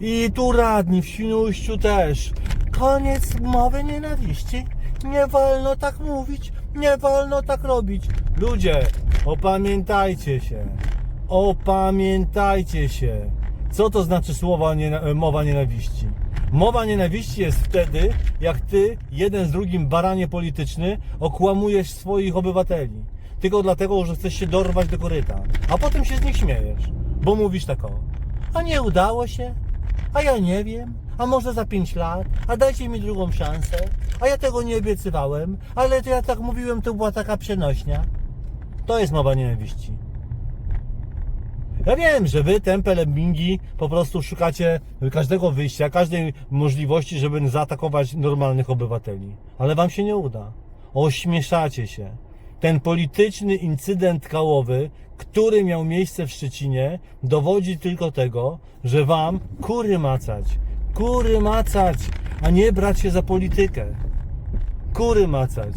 I tu radni w Świnoujściu też. Koniec mowy nienawiści. Nie wolno tak mówić, nie wolno tak robić. Ludzie, opamiętajcie się. Opamiętajcie się. Co to znaczy słowa niena- mowa nienawiści? Mowa nienawiści jest wtedy, jak ty, jeden z drugim baranie polityczny, okłamujesz swoich obywateli. Tylko dlatego, że chcesz się dorwać do koryta. A potem się z nich śmiejesz. Bo mówisz tak o. A nie udało się? A ja nie wiem. A może za 5 lat? A dajcie mi drugą szansę? A ja tego nie obiecywałem. Ale to ja tak mówiłem, to była taka przenośnia. To jest mowa nienawiści. Ja wiem, że wy, tempe lemmingi, po prostu szukacie każdego wyjścia, każdej możliwości, żeby zaatakować normalnych obywateli. Ale wam się nie uda. Ośmieszacie się. Ten polityczny incydent kałowy, który miał miejsce w Szczecinie, dowodzi tylko tego, że wam kury macać. Kury macać, a nie brać się za politykę. Kury macać.